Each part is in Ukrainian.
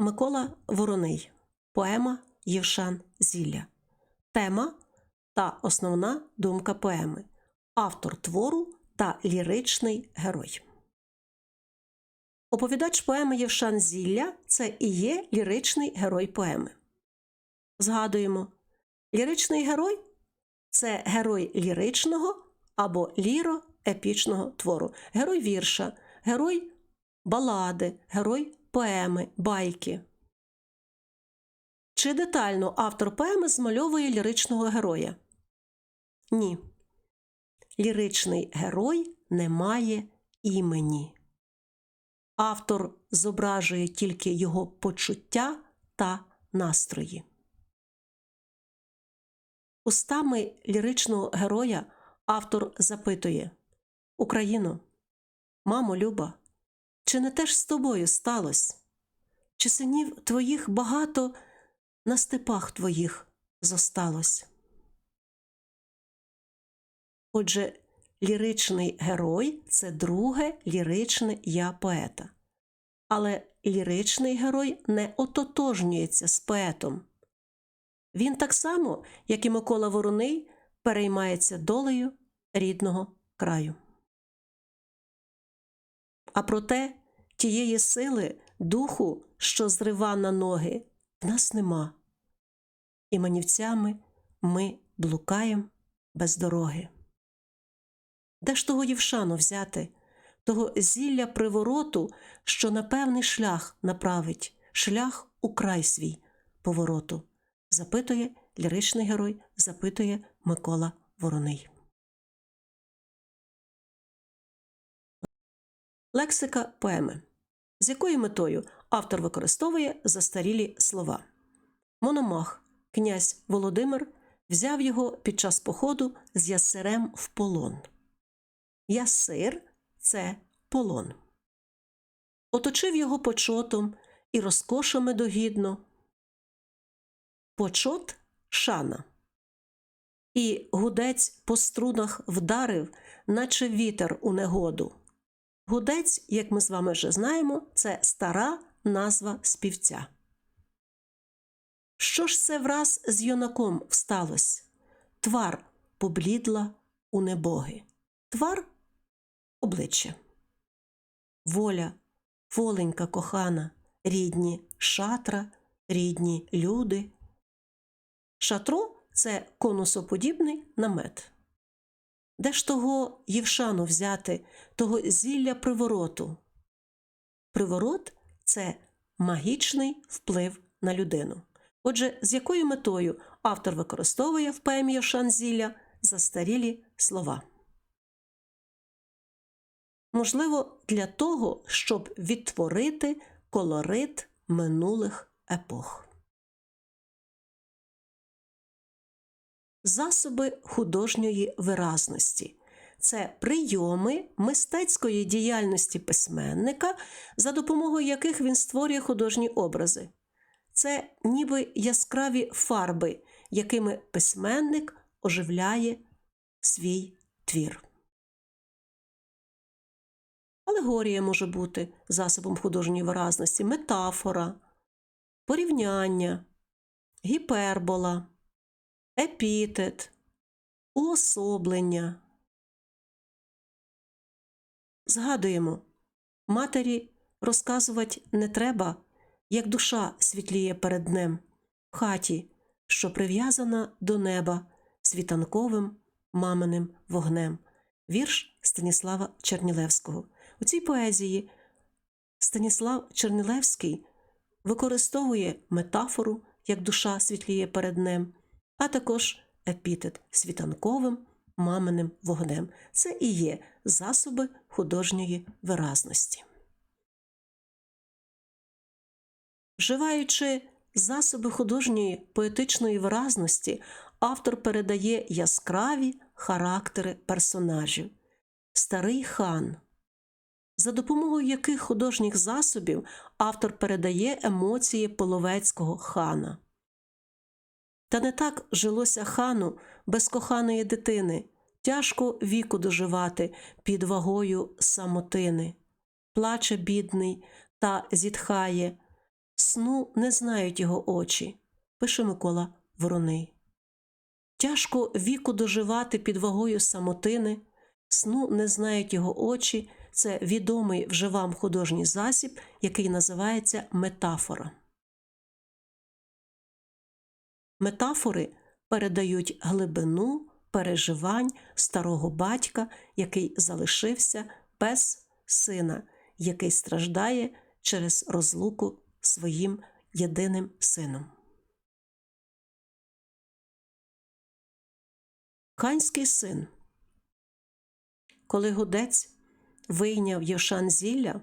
Микола Вороний. Поема Євшан Зілля. Тема та основна думка поеми. Автор твору та ліричний герой. Оповідач поеми Євшан Зілля це і є ліричний герой поеми. Згадуємо, ліричний герой це герой ліричного або ліро-епічного твору, герой вірша, герой балади, герой поеми, байки. Чи детально автор поеми змальовує ліричного героя? Ні. Ліричний герой не має імені. Автор зображує тільки його почуття та настрої. Устами ліричного героя автор запитує Україно, мамо Люба, чи не теж з тобою сталося? Чи синів твоїх багато на степах твоїх зосталось? Отже, ліричний герой це друге ліричне я поета. Але ліричний герой не ототожнюється з поетом. Він так само, як і Микола Вороний, переймається долею рідного краю. А проте тієї сили, духу, що зрива на ноги, в нас нема. І манівцями ми блукаємо без дороги. Де ж того Євшану взяти, того зілля привороту, що на певний шлях направить, шлях у край свій повороту? запитує ліричний герой, запитує Микола Вороний. Лексика поеми. З якою метою автор використовує застарілі слова. Мономах, князь Володимир, взяв його під час походу з ясирем в полон. Ясир це полон. Оточив його почотом і розкошами догідно. Почот шана. І гудець по струнах вдарив, наче вітер у негоду. Гудець, як ми з вами вже знаємо, це стара назва співця. Що ж це враз з юнаком всталось? Твар поблідла у небоги. Твар обличчя. Воля, воленька кохана, рідні шатра, рідні люди. Шатро це конусоподібний намет. Де ж того Євшану взяти, того зілля привороту? Приворот це магічний вплив на людину. Отже, з якою метою автор використовує в поемі Євшан зілля застарілі слова? Можливо, для того, щоб відтворити колорит минулих епох. Засоби художньої виразності це прийоми мистецької діяльності письменника, за допомогою яких він створює художні образи. Це ніби яскраві фарби, якими письменник оживляє свій твір. Алегорія може бути засобом художньої виразності, метафора, порівняння, гіпербола епітет, уособлення. Згадуємо, матері розказувати не треба, як душа світліє перед днем в хаті, що прив'язана до неба світанковим маминим вогнем. Вірш Станіслава Чернілевського. У цій поезії Станіслав Чернілевський використовує метафору, як душа світліє перед днем а також епітет світанковим маминим вогнем. Це і є засоби художньої виразності. Вживаючи засоби художньої поетичної виразності, автор передає яскраві характери персонажів. Старий хан, за допомогою яких художніх засобів автор передає емоції половецького хана. Та не так жилося хану без коханої дитини, тяжко віку доживати під вагою самотини. Плаче бідний та зітхає, сну не знають його очі, пише Микола Вороний. Тяжко віку доживати під вагою самотини, сну не знають його очі. Це відомий вже вам художній засіб, який називається метафора. Метафори передають глибину переживань старого батька, який залишився без сина, який страждає через розлуку своїм єдиним сином. Ханський син. Коли гудець вийняв Євшан зілля,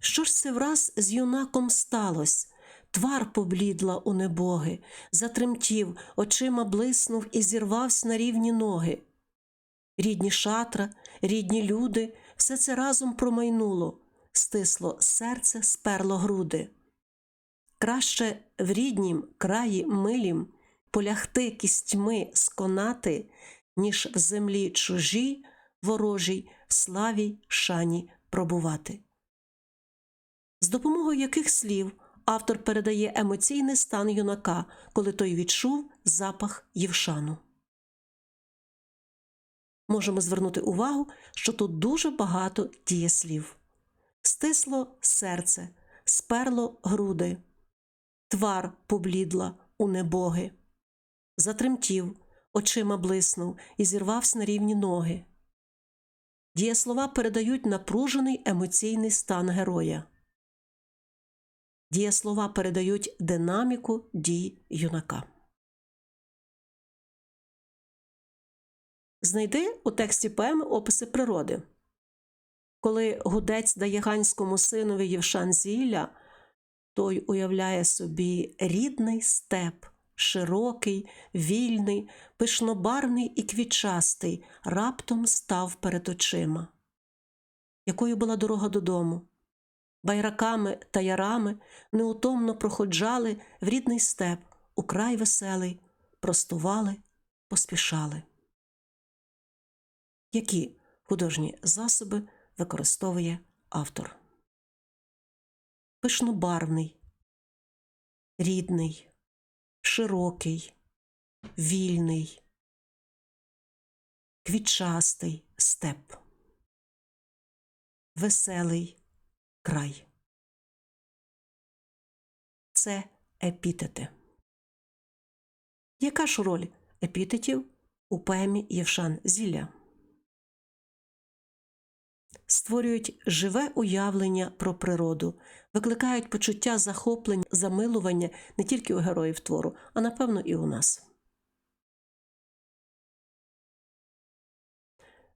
що ж це враз з юнаком сталось? Твар поблідла у небоги, затремтів, очима блиснув і зірвався на рівні ноги. Рідні шатра, рідні люди, все це разом промайнуло, стисло серце, сперло груди. Краще в ріднім краї милім полягти кістьми сконати, ніж в землі чужій, ворожій, в славі шані пробувати. З допомогою яких слів автор передає емоційний стан юнака, коли той відчув запах Євшану. Можемо звернути увагу, що тут дуже багато дієслів. Стисло серце, сперло груди, твар поблідла у небоги, затремтів, очима блиснув і зірвався на рівні ноги. Дієслова передають напружений емоційний стан героя. Дієслова передають динаміку дій юнака. Знайди у тексті поеми описи природи. Коли гудець дає ганському синові Євшан зілля, той уявляє собі рідний степ, широкий, вільний, пишнобарвний і квітчастий, раптом став перед очима. Якою була дорога додому? Байраками та ярами неутомно проходжали в рідний степ, у край веселий, простували, поспішали. Які художні засоби використовує автор? Пишнобарвний, рідний, широкий, вільний, квітчастий степ, веселий край. Це епітети. Яка ж роль епітетів у поемі Євшан Зілля? Створюють живе уявлення про природу, викликають почуття захоплень, замилування не тільки у героїв твору, а напевно і у нас.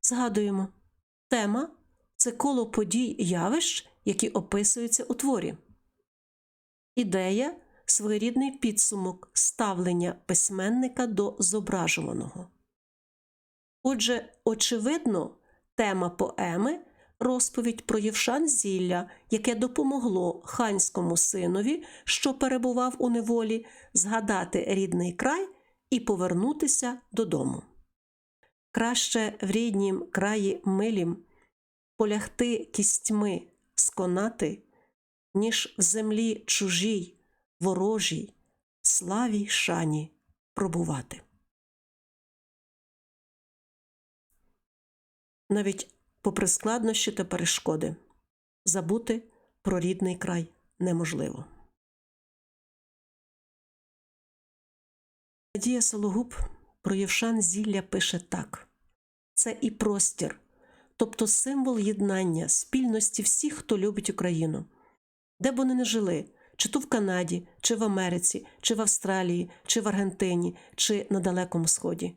Згадуємо тема це коло подій явищ, які описуються у творі. Ідея своєрідний підсумок ставлення письменника до зображуваного. Отже, очевидно, тема поеми розповідь про Євшан Зілля, яке допомогло ханському синові, що перебував у неволі, згадати рідний край і повернутися додому. Краще в ріднім краї милім полягти кістьми сконати, ніж в землі чужій, ворожій, славі шані пробувати. Навіть попри складнощі та перешкоди, забути про рідний край неможливо. Надія Сологуб про Євшан Зілля пише так: це і простір, тобто символ єднання, спільності всіх, хто любить Україну, де б вони не жили, чи то в Канаді, чи в Америці, чи в Австралії, чи в Аргентині, чи на Далекому Сході.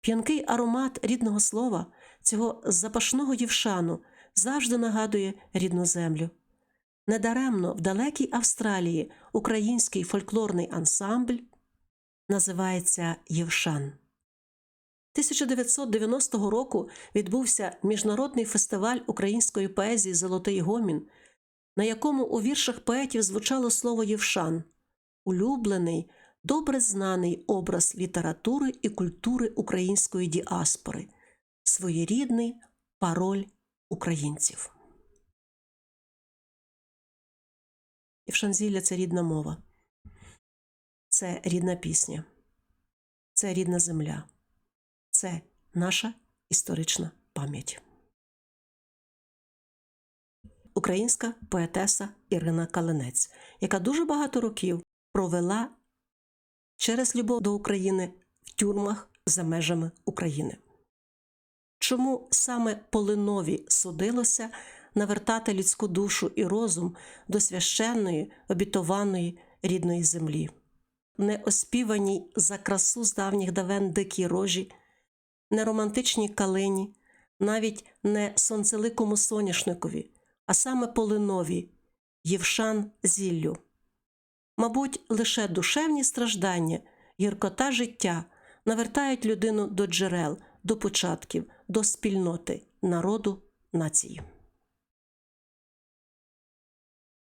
П'янкий аромат рідного слова, цього запашного євшану завжди нагадує рідну землю. Недаремно в далекій Австралії український фольклорний ансамбль називається Євшан. 1990 року відбувся міжнародний фестиваль української поезії Золотий гомін, на якому у віршах поетів звучало слово Євшан, улюблений добре знаний образ літератури і культури української діаспори, своєрідний пароль українців. І Вшанзілля це рідна мова, це рідна пісня, це рідна земля, це наша історична пам'ять. Українська поетеса Ірина Калинець, яка дуже багато років провела через любов до України в тюрмах за межами України. Чому саме Полинові судилося навертати людську душу і розум до священної, обітованої рідної землі, не оспіваній за красу з давніх давен дикій рожі, не романтичній калині, навіть не сонцеликому соняшникові, а саме Полинові, Євшан зіллю. Мабуть, лише душевні страждання, гіркота життя навертають людину до джерел, до початків, до спільноти, народу, нації.